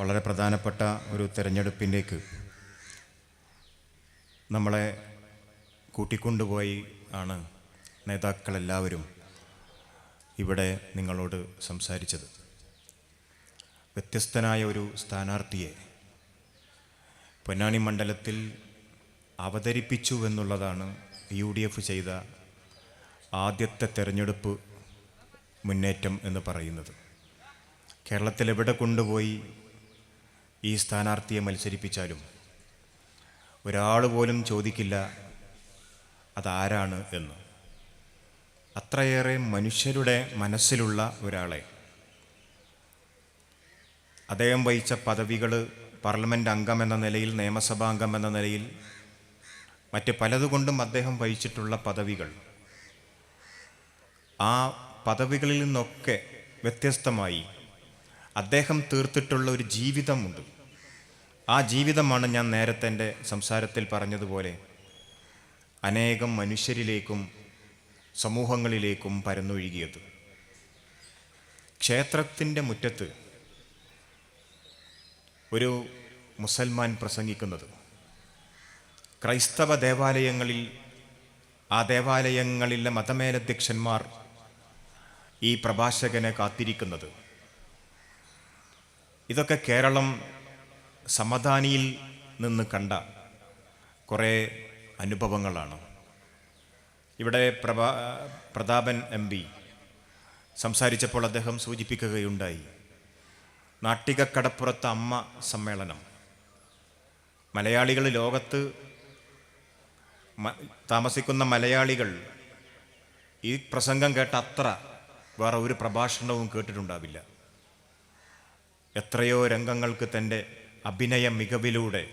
വളരെ പ്രധാനപ്പെട്ട ഒരു തിരഞ്ഞെടുപ്പിലേക്ക് നമ്മളെ കൂട്ടിക്കൊണ്ടുപോയി ആണ് നേതാക്കളെല്ലാവരും ഇവിടെ നിങ്ങളോട് സംസാരിച്ചത്. വ്യത്യസ്തനായ ഒരു സ്ഥാനാർത്ഥിയെ പൊന്നാനി മണ്ഡലത്തിൽ അവതരിപ്പിച്ചു എന്നുള്ളതാണ് യു ഡി എഫ് ചെയ്ത ആദ്യത്തെ തെരഞ്ഞെടുപ്പ് മുന്നേറ്റം എന്ന് പറയുന്നത്. കേരളത്തിൽ എവിടെ കൊണ്ടുപോയി ഈ സ്ഥാനാർത്ഥിയെ മത്സരിപ്പിച്ചാലും. ഒരാൾ പോലും ചോദിക്കില്ല അതാരാണ് എന്ന്. അത്രയേറെ മനുഷ്യരുടെ മനസ്സിലുള്ള ഒരാളെ. അദ്ദേഹം വഹിച്ച പദവികൾ പാർലമെന്റ് അംഗം എന്ന നിലയിൽ നിയമസഭാ അംഗം എന്ന നിലയിൽ മറ്റ് പലതുകൊണ്ടും അദ്ദേഹം വഹിച്ചിട്ടുള്ള പദവികൾ. ആ പദവികളിൽ നിന്നൊക്കെ വ്യത്യസ്തമായി അദ്ദേഹം തീർത്തിട്ടുള്ള ഒരു ജീവിതമുണ്ട്. ആ ജീവിതമാണ് ഞാൻ നേരത്തെ എന്റെ സംസാരത്തിൽ പറഞ്ഞതുപോലെ അനേകം മനുഷ്യരിലേക്കും സമൂഹങ്ങളിലേക്കും പരന്നൊഴുകിയത്. ക്ഷേത്രത്തിന്റെ മുറ്റത്ത് ഒരു മുസൽമാൻ പ്രസംഗിക്കുന്നത്. ക്രൈസ്തവ ദേവാലയങ്ങളിൽ ആ ദേവാലയങ്ങളിലെ മതമേലധ്യക്ഷന്മാർ ഈ പ്രഭാഷകനെ കാത്തിരിക്കുന്നത്. ഇതൊക്കെ കേരളം സമദാനിയിൽ നിന്ന് കണ്ട കുറേ അനുഭവങ്ങളാണ്. ഇവിടെ പ്രഭാ പ്രതാപൻ എം സംസാരിച്ചപ്പോൾ അദ്ദേഹം സൂചിപ്പിക്കുകയുണ്ടായി. നാട്ടികക്കടപ്പുറത്ത് അമ്മ സമ്മേളനം. മലയാളികൾ ലോകത്ത് താമസിക്കുന്ന മലയാളികൾ ഈ പ്രസംഗം കേട്ട അത്ര വേറെ ഒരു പ്രഭാഷണവും കേട്ടിട്ടുണ്ടാവില്ല. എത്രയോ രംഗങ്ങൾക്ക് തന്റെ അഭിനയ മികവിലൂടെ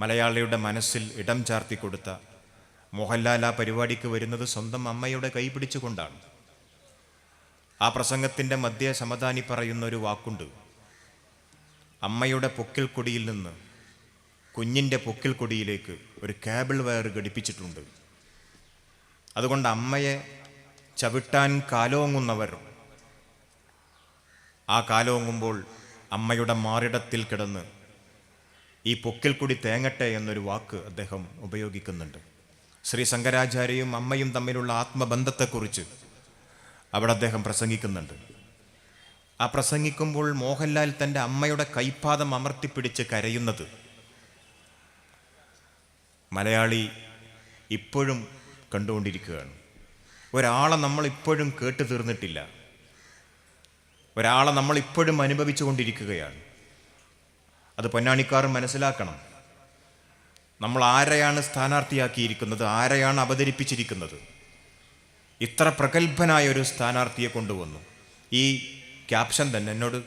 മലയാളിയുടെ മനസ്സിൽ ഇടം ചാർത്തി കൊടുത്ത മോഹൻലാൽ ആ പരിപാടിക്ക് വരുന്നത് സ്വന്തം അമ്മയുടെ കൈ പിടിച്ചുകൊണ്ടാണ്. ആ പ്രസംഗത്തിന്റെ മധ്യ സമതാനി പറയുന്ന ഒരു വാക്കുണ്ട്. അമ്മയുടെ പൊക്കിൽ കൊടിയിൽ നിന്ന് കുഞ്ഞിന്റെ പൊക്കിൽ കൊടിയിലേക്ക് ഒരു കേബിൾ വയർ ഘടിപ്പിച്ചിട്ടുണ്ട്. അതുകൊണ്ട് അമ്മയെ ചവിട്ടാൻ കാലോങ്ങുന്നവർ ആ കാലോങ്ങുമ്പോൾ അമ്മയുടെ മാറിടത്തിൽ കിടന്ന് ഈ പൊക്കിൽ കൂടി തേങ്ങട്ടെ എന്നൊരു വാക്ക് അദ്ദേഹം ഉപയോഗിക്കുന്നുണ്ട്. ശ്രീ ശങ്കരാചാര്യയും അമ്മയും തമ്മിലുള്ള ആത്മബന്ധത്തെക്കുറിച്ച് അവിടെ അദ്ദേഹം പ്രസംഗിക്കുന്നുണ്ട്. ആ പ്രസംഗിക്കുമ്പോൾ മോഹൻലാൽ തന്റെ അമ്മയുടെ കൈപ്പാദം അമർത്തിപ്പിടിച്ച് കരയുന്നത് മലയാളി ഇപ്പോഴും കണ്ടുകൊണ്ടിരിക്കുകയാണ്. ഒരാളെ നമ്മൾ ഇപ്പോഴും കേട്ടു തീർന്നിട്ടില്ല ഒരാളെ നമ്മൾ ഇപ്പോഴും അനുഭവിച്ചു കൊണ്ടിരിക്കുകയാണ് അത് പൊന്നാണിക്കാർ മനസ്സിലാക്കണം. നമ്മൾ ആരെയാണ് സ്ഥാനാർത്ഥിയാക്കിയിരിക്കുന്നത് ആരെയാണ് അവതരിപ്പിച്ചിരിക്കുന്നത്? ഇത്ര പ്രഗത്ഭനായ ഒരു സ്ഥാനാർത്ഥിയെ കൊണ്ടുവന്നു. ഈ ക്യാപ്ഷൻ തന്നെ എന്നോട്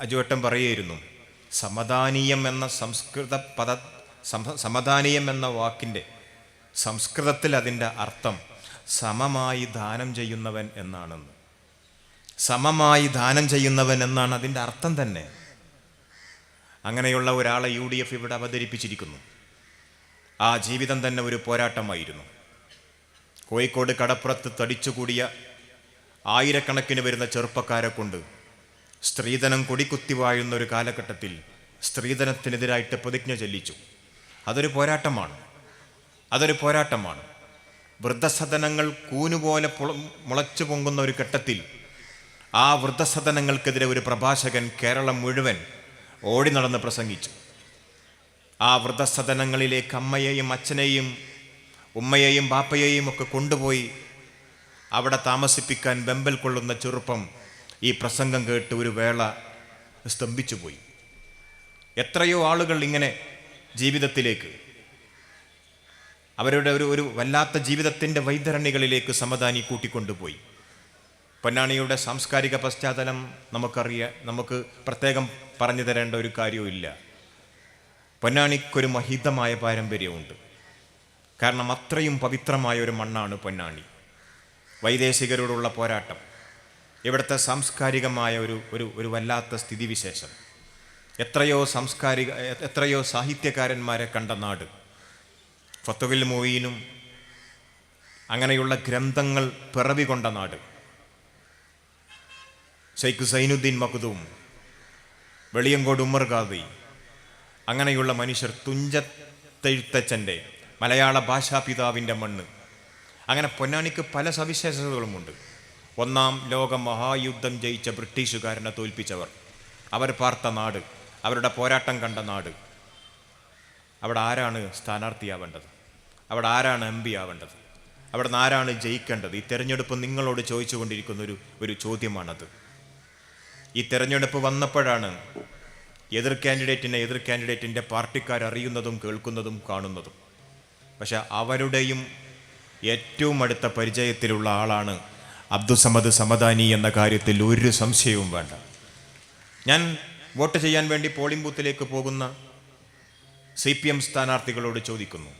അജുവട്ടം പറയുമായിരുന്നു സമദാനീയം എന്ന സംസ്കൃത പദ സമ- സമദാനീയം എന്ന വാക്കിന്റെ സംസ്കൃതത്തിൽ അതിന്റെ അർത്ഥം സമമായി ദാനം ചെയ്യുന്നവൻ എന്നാണെന്ന്. സമമായി ദാനം ചെയ്യുന്നവൻ എന്നാണ് അതിന്റെ അർത്ഥം തന്നെ. അങ്ങനെയുള്ള ഒരാളെ യു ഡി എഫ് ഇവിടെ അവതരിപ്പിച്ചിരിക്കുന്നു. ആ ജീവിതം തന്നെ ഒരു പോരാട്ടമായിരുന്നു. കോഴിക്കോട് കടപ്പുറത്ത് തടിച്ചുകൂടിയ ആയിരക്കണക്കിന് വരുന്ന ചെറുപ്പക്കാരെ കൊണ്ട് സ്ത്രീധനം കൊടിക്കുത്തി വാഴുന്ന ഒരു കാലഘട്ടത്തിൽ സ്ത്രീധനത്തിനെതിരായിട്ട് പ്രതിജ്ഞ ചൊല്ലിച്ചു. അതൊരു പോരാട്ടമാണ്. അതൊരു പോരാട്ടമാണ്. വൃദ്ധസദനങ്ങൾ കൂനുപോലെ മുളച്ചു പൊങ്ങുന്ന ഒരു ഘട്ടത്തിൽ ആ വൃദ്ധസദനങ്ങൾക്കെതിരെ ഒരു പ്രഭാഷകൻ കേരളം മുഴുവൻ ഓടി നടന്ന് പ്രസംഗിച്ചു. ആ വൃദ്ധസദനങ്ങളിലേക്ക് അമ്മയെയും അച്ഛനെയും ഉമ്മയെയും ബാപ്പയെയും ഒക്കെ കൊണ്ടുപോയി അവിടെ താമസിപ്പിക്കാൻ വെമ്പൽ കൊള്ളുന്ന ചെറുപ്പം ഈ പ്രസംഗം കേട്ട് ഒരു വേള സ്തംഭിച്ചു പോയി. എത്രയോ ആളുകൾ ഇങ്ങനെ ജീവിതത്തിലേക്ക് അവരുടെ ഒരു ഒരു വല്ലാത്ത ജീവിതത്തിന്റെ വൈതരണികളിലേക്ക് സമദാനി കൂട്ടിക്കൊണ്ടുപോയി. പൊന്നാണിയുടെ സാംസ്കാരിക പശ്ചാത്തലം നമുക്കറിയാം നമുക്ക് പ്രത്യേകം പറഞ്ഞു തരേണ്ട ഒരു കാര്യവുമില്ല പൊന്നാണിക്കൊരു മഹിതമായ പാരമ്പര്യമുണ്ട്. കാരണം അത്രയും പവിത്രമായ ഒരു മണ്ണാണ് പൊന്നാണി വൈദേശികരോടുള്ള പോരാട്ടം. ഇവിടുത്തെ സാംസ്കാരികമായ ഒരു ഒരു ഒരു വല്ലാത്ത സ്ഥിതിവിശേഷം. എത്രയോ സാംസ്കാരിക എത്രയോ സാഹിത്യകാരന്മാരെ കണ്ട നാട്. ഫത്തുവിൽ മൊയ്യീനും അങ്ങനെയുള്ള ഗ്രന്ഥങ്ങൾ പിറവി കൊണ്ട നാട്. ഷെയ്ഖ് സൈനുദ്ദീൻ മഖ്ദൂം വെളിയങ്കോട് ഉമ്മർ ഖാദി അങ്ങനെയുള്ള മനുഷ്യർ തുഞ്ചത്തെഴുത്തച്ഛന്റെ മലയാള ഭാഷാ പിതാവിന്റെ മണ്ണ്. അങ്ങനെ പൊന്നാനിക്ക് പല സവിശേഷതകളുമുണ്ട്. ഒന്നാം ലോക മഹായുദ്ധം ജയിച്ച ബ്രിട്ടീഷുകാരനെ തോൽപ്പിച്ചവർ. അവർ പാർത്ത നാട് അവരുടെ പോരാട്ടം കണ്ട നാട്. അവിടെ ആരാണ് സ്ഥാനാർത്ഥിയാവേണ്ടത്? അവിടെ ആരാണ് എം പി ആവേണ്ടത് അവിടെ നിന്ന് ആരാണ് ജയിക്കേണ്ടത്? ഈ തെരഞ്ഞെടുപ്പ് നിങ്ങളോട് ചോദിച്ചുകൊണ്ടിരിക്കുന്ന ഒരു ഒരു ചോദ്യമാണത്. ഈ തെരഞ്ഞെടുപ്പ് വന്നപ്പോഴാണ് എതിർ കാൻഡിഡേറ്റിനെ എതിർ കാൻഡിഡേറ്റിന്റെ പാർട്ടിക്കാർ അറിയുന്നതും കേൾക്കുന്നതും കാണുന്നതും. പക്ഷെ അവരുടെയും ഏറ്റവും അടുത്ത പരിചയത്തിലുള്ള ആളാണ് അബ്ദുസമദ് സമദാനി എന്ന കാര്യത്തിൽ ഒരു സംശയവും വേണ്ട. ഞാൻ വോട്ട് ചെയ്യാൻ വേണ്ടി പോളിംഗ് ബൂത്തിലേക്ക് പോകുന്ന സി പി എം സ്ഥാനാർത്ഥികളോട് ചോദിക്കുന്നു.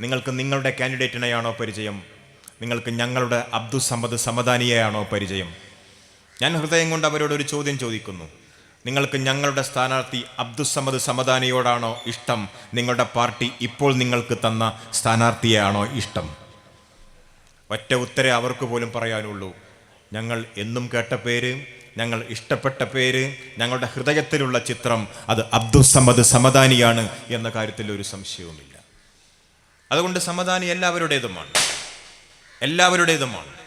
നിങ്ങൾക്ക് നിങ്ങളുടെ കാൻഡിഡേറ്റിനെയാണോ പരിചയം? നിങ്ങൾക്ക് ഞങ്ങളുടെ അബ്ദുസമദ് സമദാനിയെയാണോ പരിചയം? ഞാൻ ഹൃദയം കൊണ്ട് അവരോട് ഒരു ചോദ്യം ചോദിക്കുന്നു. നിങ്ങൾക്ക് ഞങ്ങളുടെ സ്ഥാനാർത്ഥി അബ്ദുസമദ് സമദാനിയോടാണോ ഇഷ്ടം? നിങ്ങളുടെ പാർട്ടി ഇപ്പോൾ നിങ്ങൾക്ക് തന്ന സ്ഥാനാർത്ഥിയാണോ ഇഷ്ടം? ഒറ്റ ഉത്തരേ അവർക്ക് പോലും പറയാനുള്ളൂ. ഞങ്ങൾ എന്നും കേട്ട പേര് ഞങ്ങൾ ഇഷ്ടപ്പെട്ട പേര് ഞങ്ങളുടെ ഹൃദയത്തിലുള്ള ചിത്രം അത് അബ്ദുസമദ് സമദാനിയാണ് എന്ന കാര്യത്തിൽ ഒരു സംശയവുമില്ല. അതുകൊണ്ട് സമദാനി എല്ലാവരുടേതുമാണ്. എല്ലാവരുടേതുമാണ്.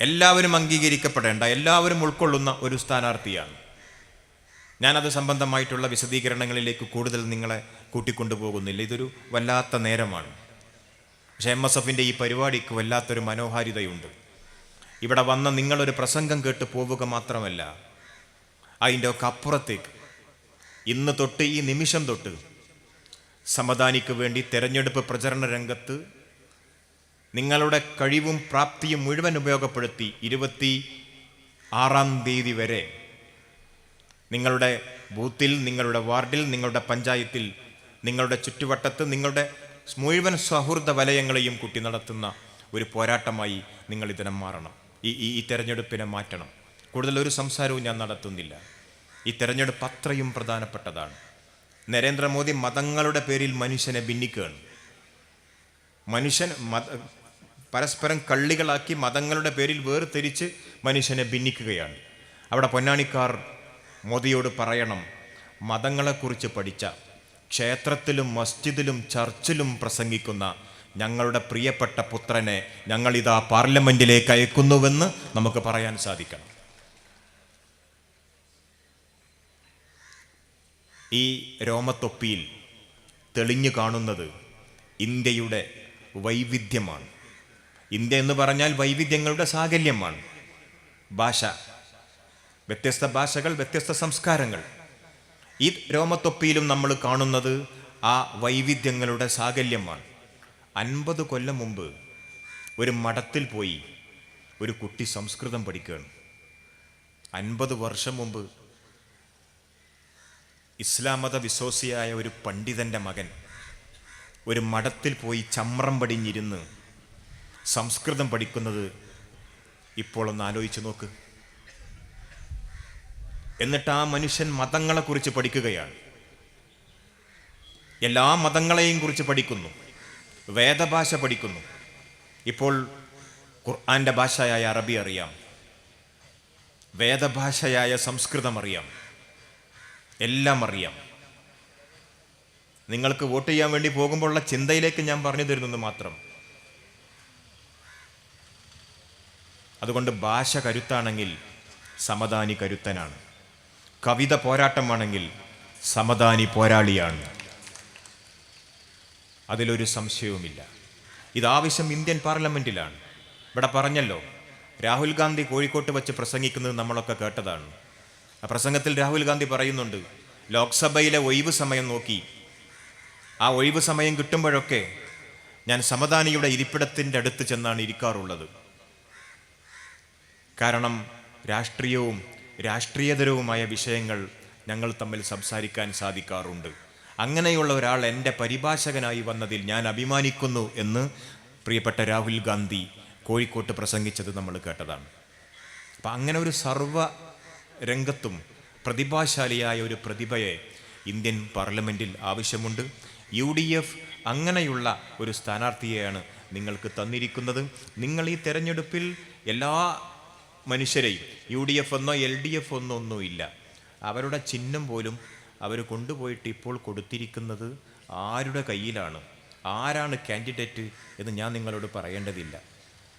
എല്ലാവരും അംഗീകരിക്കപ്പെടേണ്ട എല്ലാവരും ഉൾക്കൊള്ളുന്ന ഒരു സ്ഥാനാർത്ഥിയാണ്. ഞാനത് സംബന്ധമായിട്ടുള്ള വിശദീകരണങ്ങളിലേക്ക് കൂടുതൽ നിങ്ങളെ കൂട്ടിക്കൊണ്ടുപോകുന്നില്ല. ഇതൊരു വല്ലാത്ത നേരമാണ്. പക്ഷേ എം എസ് എഫിന്റെ ഈ പരിപാടിക്ക് വല്ലാത്തൊരു മനോഹാരിതയുണ്ട്. ഇവിടെ വന്ന നിങ്ങളൊരു പ്രസംഗം കേട്ട് പോവുക മാത്രമല്ല അതിന്റെ ഒക്കെ അപ്പുറത്തേക്ക് ഇന്ന് തൊട്ട് ഈ നിമിഷം തൊട്ട് സമദാനിക്ക് വേണ്ടി തെരഞ്ഞെടുപ്പ് പ്രചരണ രംഗത്ത് നിങ്ങളുടെ കഴിവും പ്രാപ്തിയും മുഴുവൻ ഉപയോഗപ്പെടുത്തി ഇരുപത്തി ആറാം തീയതി വരെ നിങ്ങളുടെ ബൂത്തിൽ നിങ്ങളുടെ വാർഡിൽ നിങ്ങളുടെ പഞ്ചായത്തിൽ നിങ്ങളുടെ ചുറ്റുവട്ടത്ത് നിങ്ങളുടെ മുഴുവൻ സൗഹൃദ വലയങ്ങളെയും കുട്ടി നടത്തുന്ന ഒരു പോരാട്ടമായി നിങ്ങൾ ഇതിനെ മാറണം. ഈ ഈ ഈ തെരഞ്ഞെടുപ്പിനെ മാറ്റണം. കൂടുതൽ ഒരു സംസാരവും ഞാൻ നടത്തുന്നില്ല. ഈ തെരഞ്ഞെടുപ്പ് അത്രയും പ്രധാനപ്പെട്ടതാണ്. നരേന്ദ്രമോദി മതങ്ങളുടെ പേരിൽ മനുഷ്യനെ ഭിന്നിക്കുകയാണ്. മനുഷ്യൻ മത പരസ്പരം കള്ളികളാക്കി മതങ്ങളുടെ പേരിൽ വേർതിരിച്ച് മനുഷ്യനെ ഭിന്നിക്കുകയാണ്. അവിടെ പൊന്നാണിക്കാർ മോദിയോട് പറയണം മതങ്ങളെക്കുറിച്ച് പഠിച്ച ക്ഷേത്രത്തിലും മസ്ജിദിലും ചർച്ചിലും പ്രസംഗിക്കുന്ന ഞങ്ങളുടെ പ്രിയപ്പെട്ട പുത്രനെ ഞങ്ങളിതാ പാർലമെന്റിലേക്ക് അയക്കുന്നുവെന്ന് നമുക്ക് പറയാൻ സാധിക്കണം. ഈ രോമത്തൊപ്പിയിൽ തെളിഞ്ഞു കാണുന്നത് ഇന്ത്യയുടെ വൈവിധ്യമാണ്. ഇന്ത്യ എന്ന് പറഞ്ഞാൽ വൈവിധ്യങ്ങളുടെ സാകല്യമാണ്. ഭാഷ. വ്യത്യസ്ത ഭാഷകൾ വ്യത്യസ്ത സംസ്കാരങ്ങൾ. ഈ രോമത്തൊപ്പിയിലും നമ്മൾ കാണുന്നത് ആ വൈവിധ്യങ്ങളുടെ സാകല്യമാണ്. അൻപത് കൊല്ലം മുമ്പ് ഒരു മഠത്തിൽ പോയി ഒരു കുട്ടി സംസ്കൃതം പഠിക്കുകയാണ്. അൻപത് വർഷം മുമ്പ് ഇസ്ലാം മത വിശ്വാസിയായ ഒരു പണ്ഡിതന്റെ മകൻ ഒരു മഠത്തിൽ പോയി ചമ്രം പടിഞ്ഞിരുന്ന് സംസ്കൃതം പഠിക്കുന്നത് ഇപ്പോൾ ഒന്ന് ആലോചിച്ച് നോക്ക്. എന്നിട്ട് ആ മനുഷ്യൻ മതങ്ങളെക്കുറിച്ച് പഠിക്കുകയാണ്. എല്ലാ മതങ്ങളെയും കുറിച്ച് പഠിക്കുന്നു. വേദഭാഷ പഠിക്കുന്നു. ഇപ്പോൾ ഖുർആന്റെ ഭാഷയായ അറബി അറിയാം. വേദഭാഷയായ സംസ്കൃതം അറിയാം. എല്ലാം അറിയാം. നിങ്ങൾക്ക് വോട്ട് ചെയ്യാൻ വേണ്ടി പോകുമ്പോഴുള്ള ചിന്തയിലേക്ക് ഞാൻ പറഞ്ഞു തരുന്നത് മാത്രം. അതുകൊണ്ട് ഭാഷ കരുത്താണെങ്കിൽ സമദാനി കരുത്തനാണ്. കവിത പോരാട്ടമാണെങ്കിൽ സമദാനി പോരാളിയാണ്. അതിലൊരു സംശയവുമില്ല. ഇതാവശ്യം ഇന്ത്യൻ പാർലമെന്റിലാണ് ഇവിടെ പറഞ്ഞല്ലോ രാഹുൽ ഗാന്ധി കോഴിക്കോട്ട് വെച്ച് പ്രസംഗിക്കുന്നത് നമ്മളൊക്കെ കേട്ടതാണ്. ആ പ്രസംഗത്തിൽ രാഹുൽ ഗാന്ധി പറയുന്നുണ്ട് ലോക്സഭയിലെ ഒഴിവ് സമയം നോക്കി. ആ ഒഴിവ് സമയം കിട്ടുമ്പോഴൊക്കെ ഞാൻ സമദാനിയുടെ ഇരിപ്പിടത്തിന്റെ അടുത്ത് ചെന്നാണ് ഇരിക്കാറുള്ളത്. കാരണം രാഷ്ട്രീയവും രാഷ്ട്രീയതരവുമായ വിഷയങ്ങൾ ഞങ്ങൾ തമ്മിൽ സംസാരിക്കാൻ സാധിക്കാറുണ്ട്. അങ്ങനെയുള്ള ഒരാൾ എന്റെ പരിഭാഷകനായി വന്നതിൽ ഞാൻ അഭിമാനിക്കുന്നു എന്ന് പ്രിയപ്പെട്ട രാഹുൽ ഗാന്ധി കോഴിക്കോട്ട് പ്രസംഗിച്ചത് നമ്മൾ കേട്ടതാണ്. അപ്പം അങ്ങനെ ഒരു സർവ രംഗത്തും പ്രതിഭാശാലിയായ ഒരു പ്രതിഭയെ ഇന്ത്യൻ പാർലമെന്റിൽ ആവശ്യമുണ്ട്. യു ഡി എഫ് അങ്ങനെയുള്ള ഒരു സ്ഥാനാർത്ഥിയെയാണ് നിങ്ങൾക്ക് തന്നിരിക്കുന്നത്. നിങ്ങൾ ഈ തെരഞ്ഞെടുപ്പിൽ എല്ലാ മനുഷ്യരെയും. യു ഡി എഫ് എന്നോ എൽ ഡി എഫ് എന്നോ ഒന്നുമില്ല അവരുടെ ചിഹ്നം പോലും അവർ കൊണ്ടുപോയിട്ട് ഇപ്പോൾ കൊടുത്തിരിക്കുന്നത് ആരുടെ കയ്യിലാണ്? ആരാണ് കാൻഡിഡേറ്റ് എന്ന് ഞാൻ നിങ്ങളോട് പറയേണ്ടതില്ല.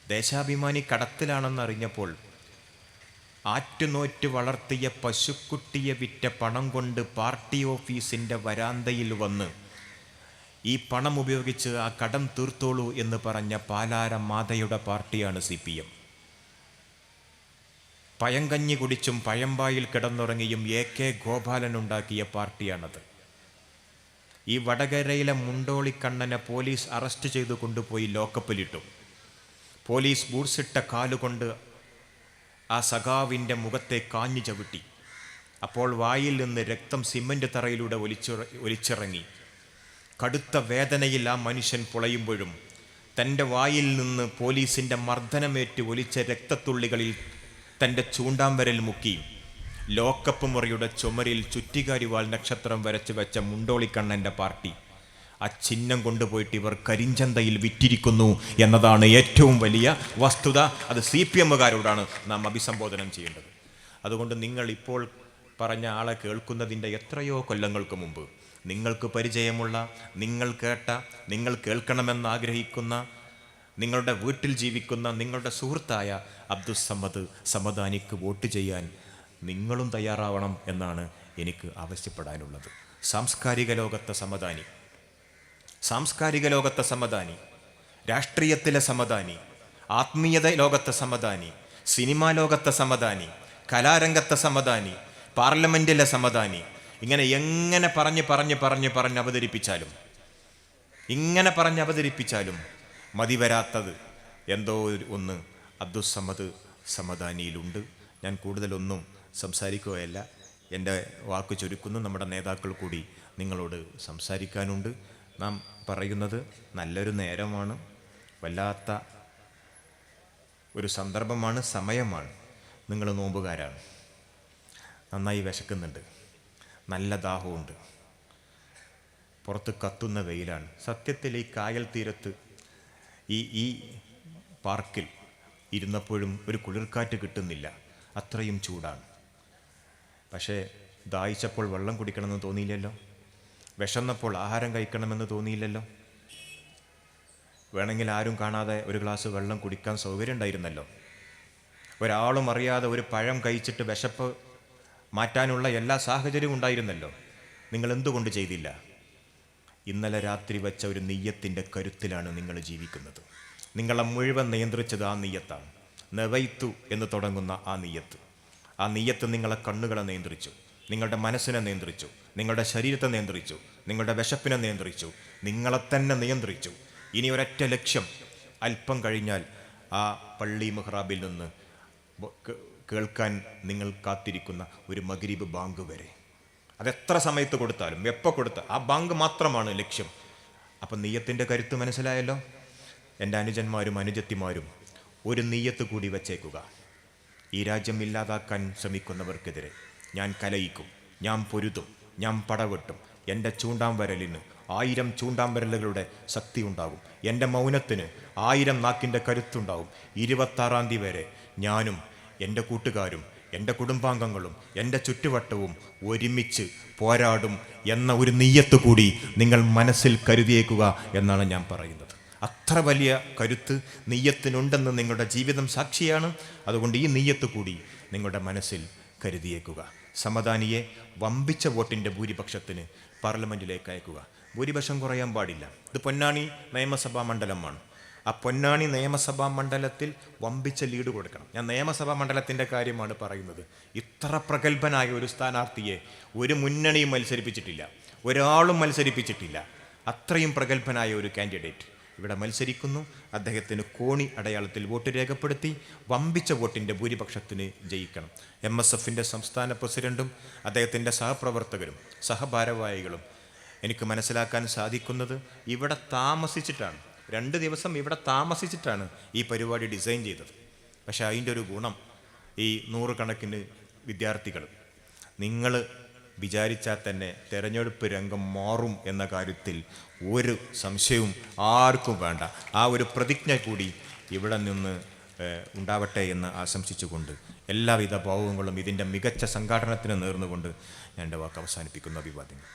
ദേശാഭിമാനി കടത്തിലാണെന്നറിഞ്ഞപ്പോൾ ആറ്റുനോറ്റ് വളർത്തിയ പശുക്കുട്ടിയെ വിറ്റ പണം കൊണ്ട് പാർട്ടി ഓഫീസിന്റെ വരാന്തയിൽ വന്ന് ഈ പണം ഉപയോഗിച്ച് ആ കടം തീർത്തോളൂ എന്ന് പറഞ്ഞ പാലാര മാതയുടെ പാർട്ടിയാണ് സി പി എം. പയങ്കഞ്ഞി കുടിച്ചും പഴമ്പായിൽ കിടന്നുറങ്ങിയും എ കെ ഗോപാലൻ ഉണ്ടാക്കിയ പാർട്ടിയാണത്. ഈ വടകരയിലെ മുണ്ടോളിക്കണ്ണനെ പോലീസ് അറസ്റ്റ് ചെയ്തു കൊണ്ടുപോയി ലോക്കപ്പിലിട്ടു. പോലീസ് ബൂട്ട്സിട്ട കാലുകൊണ്ട് ആ സഖാവിന്റെ മുഖത്തെ കാഞ്ഞു ചവിട്ടി. അപ്പോൾ വായിൽ നിന്ന് രക്തം സിമന്റ് തറയിലൂടെ ഒലിച്ചിറ ഒലിച്ചിറങ്ങി. കടുത്ത വേദനയിൽ ആ മനുഷ്യൻ പുളയുമ്പോഴും തന്റെ വായിൽ നിന്ന് പോലീസിന്റെ മർദ്ദനമേറ്റ് ഒലിച്ച രക്തത്തുള്ളികളിൽ തന്റെ ചൂണ്ടാം വരൽ മുക്കി. ലോക്കപ്പ് മുറിയുടെ ചുമരിൽ ചുറ്റികാരിവാൾ നക്ഷത്രം വരച്ച് വെച്ച മുണ്ടോളിക്കണ്ണന്റെ പാർട്ടി. ആ ചിഹ്നം കൊണ്ടുപോയിട്ട് ഇവർ കരിഞ്ചന്തയിൽ വിറ്റിരിക്കുന്നു എന്നതാണ് ഏറ്റവും വലിയ വസ്തുത. അത് സി പി എമ്മുകാരോടാണ് നാം അഭിസംബോധനം ചെയ്യേണ്ടത്. അതുകൊണ്ട് നിങ്ങൾ ഇപ്പോൾ പറഞ്ഞ ആളെ കേൾക്കുന്നതിന്റെ എത്രയോ കൊല്ലങ്ങൾക്ക് മുമ്പ് നിങ്ങൾക്ക് പരിചയമുള്ള നിങ്ങൾ കേട്ട നിങ്ങൾ കേൾക്കണമെന്ന് ആഗ്രഹിക്കുന്ന നിങ്ങളുടെ വീട്ടിൽ ജീവിക്കുന്ന നിങ്ങളുടെ സുഹൃത്തായ അബ്ദുസമ്മദ് സമദാനിക്ക് വോട്ട് ചെയ്യാൻ നിങ്ങളും തയ്യാറാവണം എന്നാണ് എനിക്ക് ആവശ്യപ്പെടാനുള്ളത്. സാംസ്കാരിക ലോകത്തെ സമദാനി സാംസ്കാരിക ലോകത്തെ സമദാനി രാഷ്ട്രീയത്തിലെ സമദാനി ആത്മീയത ലോകത്തെ സമദാനി സിനിമാ ലോകത്തെ സമദാനി കലാരംഗത്തെ സമദാനി പാർലമെന്റിലെ സമദാനി ഇങ്ങനെ എങ്ങനെ പറഞ്ഞ് പറഞ്ഞ് പറഞ്ഞ് പറഞ്ഞ് അവതരിപ്പിച്ചാലും ഇങ്ങനെ പറഞ്ഞ് അവതരിപ്പിച്ചാലും മതി വരാത്തത് എന്തോ ഒന്ന് അബ്ദുസമ്മദ് സമദാനിയിലുണ്ട്. ഞാൻ കൂടുതലൊന്നും സംസാരിക്കുകയല്ല. എന്റെ വാക്ക് ചുരുക്കുന്നു. നമ്മുടെ നേതാക്കൾ കൂടി നിങ്ങളോട് സംസാരിക്കാനുണ്ട്. നാം പറയുന്നത് നല്ലൊരു നേരമാണ്. വല്ലാത്ത ഒരു സന്ദർഭമാണ്. സമയമാണ്. നിങ്ങൾ നോമ്പുകാരാണ്. നന്നായി വിശക്കുന്നുണ്ട്. നല്ല ദാഹമുണ്ട് പുറത്ത് കത്തുന്ന വെയിലാണ്. സത്യത്തിൽ ഈ കായൽ തീരത്ത് ഈ ഈ പാർക്കിൽ ഇരുന്നപ്പോഴും ഒരു കുളിർക്കാറ്റ് കിട്ടുന്നില്ല. അത്രയും ചൂടാണ്. പക്ഷേ ദാഹിച്ചപ്പോൾ വെള്ളം കുടിക്കണമെന്ന് തോന്നിയില്ലല്ലോ? വിശന്നപ്പോൾ ആഹാരം കഴിക്കണമെന്ന് തോന്നിയില്ലല്ലോ? വേണമെങ്കിൽ ആരും കാണാതെ ഒരു ഗ്ലാസ് വെള്ളം കുടിക്കാൻ സൗകര്യം ഉണ്ടായിരുന്നല്ലോ? ഒരാളും അറിയാതെ ഒരു പഴം കഴിച്ചിട്ട് വിശപ്പ് മാറ്റാനുള്ള എല്ലാ സാഹചര്യവും ഉണ്ടായിരുന്നല്ലോ? നിങ്ങൾ എന്തുകൊണ്ട് ചെയ്തില്ല? ഇന്നലെ രാത്രി വെച്ച ഒരു നെയ്യത്തിന്റെ കരുത്തിലാണ് നിങ്ങൾ ജീവിക്കുന്നത്. നിങ്ങളെ മുഴുവൻ നിയന്ത്രിച്ചത് ആ നെയ്യത്താണ്. നെവൈത്തു എന്ന് തുടങ്ങുന്ന ആ നെയ്യത്ത്. ആ നെയ്യത്ത് നിങ്ങളെ കണ്ണുകളെ നിയന്ത്രിച്ചു നിങ്ങളുടെ മനസ്സിനെ നിയന്ത്രിച്ചു നിങ്ങളുടെ ശരീരത്തെ നിയന്ത്രിച്ചു നിങ്ങളുടെ വിശപ്പിനെ നിയന്ത്രിച്ചു നിങ്ങളെ തന്നെ നിയന്ത്രിച്ചു. ഇനി ഒരൊറ്റ ലക്ഷ്യം അല്പം കഴിഞ്ഞാൽ ആ പള്ളി മെഹ്റാബിൽ നിന്ന് കേൾക്കാൻ നിങ്ങൾ കാത്തിരിക്കുന്ന ഒരു മഗ്രിബ് ബാങ്ക് വരെ. അതെത്ര സമയത്ത് കൊടുത്താലും എപ്പോൾ കൊടുത്ത ആ ബാങ്ക് മാത്രമാണ് ലക്ഷ്യം. അപ്പം നെയ്യത്തിന്റെ കരുത്ത് മനസ്സിലായല്ലോ? എന്റെ അനുജന്മാരും അനുജത്തിമാരും ഒരു നെയ്യത്ത് കൂടി വച്ചേക്കുക. ഈ രാജ്യം ഇല്ലാതാക്കാൻ ശ്രമിക്കുന്നവർക്കെതിരെ ഞാൻ കലയിക്കും ഞാൻ പൊരുതും ഞാൻ പടവെട്ടും. എന്റെ ചൂണ്ടാംവരലിന് ആയിരം ചൂണ്ടാംവരലുകളുടെ ശക്തി ഉണ്ടാകും എന്റെ മൗനത്തിന് ആയിരം നാക്കിന്റെ കരുത്തുണ്ടാവും. ഇരുപത്താറാം തീയതി വരെ ഞാനും എന്റെ കൂട്ടുകാരും എന്റെ കുടുംബാംഗങ്ങളും എന്റെ ചുറ്റുവട്ടവും ഒരുമിച്ച് പോരാടും എന്ന ഒരു നെയ്യത്ത് കൂടി നിങ്ങൾ മനസ്സിൽ കരുതിയേക്കുക എന്നാണ് ഞാൻ പറയുന്നത്. അത്ര വലിയ കരുത്ത് നെയ്യത്തിനുണ്ടെന്ന് നിങ്ങളുടെ ജീവിതം സാക്ഷിയാണ്. അതുകൊണ്ട് ഈ നെയ്യത്ത് കൂടി നിങ്ങളുടെ മനസ്സിൽ കരുതിയേക്കുക. സമദാനിയെ വമ്പിച്ച വോട്ടിന്റെ ഭൂരിപക്ഷത്തിന് പാർലമെന്റിലേക്ക് അയക്കുക. ഭൂരിപക്ഷം കുറയാൻ പാടില്ല. ഇത് പൊന്നാണി നിയമസഭാ മണ്ഡലമാണ്. ആ പൊന്നാണി നിയമസഭാ മണ്ഡലത്തിൽ വമ്പിച്ച ലീഡ് കൊടുക്കണം. ഞാൻ നിയമസഭാ മണ്ഡലത്തിന്റെ കാര്യമാണ് പറയുന്നത്. ഇത്ര പ്രഗത്ഭനായ ഒരു സ്ഥാനാർത്ഥിയെ ഒരു മുന്നണിയും മത്സരിപ്പിച്ചിട്ടില്ല. ഒരാളും മത്സരിപ്പിച്ചിട്ടില്ല. അത്രയും പ്രഗത്ഭനായ ഒരു കാൻഡിഡേറ്റ് ഇവിടെ മത്സരിക്കുന്നു. അദ്ദേഹത്തിന് കോണി അടയാളത്തിൽ വോട്ട് രേഖപ്പെടുത്തി വമ്പിച്ച വോട്ടിന്റെ ഭൂരിപക്ഷത്തിന് ജയിക്കണം. എം എസ് എഫിന്റെ സംസ്ഥാന പ്രസിഡന്റും അദ്ദേഹത്തിന്റെ സഹപ്രവർത്തകരും സഹഭാരവാഹികളും എനിക്ക് മനസ്സിലാക്കാൻ സാധിക്കുന്നത് ഇവിടെ താമസിച്ചിട്ടാണ് രണ്ട് ദിവസം ഇവിടെ താമസിച്ചിട്ടാണ് ഈ പരിപാടി ഡിസൈൻ ചെയ്തത്. പക്ഷെ അതിന്റെ ഒരു ഗുണം ഈ നൂറുകണക്കിന് വിദ്യാർത്ഥികൾ. നിങ്ങൾ വിചാരിച്ചാൽ തന്നെ തെരഞ്ഞെടുപ്പ് രംഗം മാറും എന്ന കാര്യത്തിൽ ഒരു സംശയവും ആർക്കും വേണ്ട. ആ ഒരു പ്രതിജ്ഞ കൂടി ഇവിടെ നിന്ന് ഉണ്ടാവട്ടെ എന്ന് ആശംസിച്ചുകൊണ്ട് എല്ലാവിധ ഭാവങ്ങളും ഇതിന്റെ മികച്ച സംഘാടനത്തിന് നേർന്നുകൊണ്ട് എന്റെ വാക്ക് അവസാനിപ്പിക്കുന്നു. അഭിവാദ്യങ്ങൾ.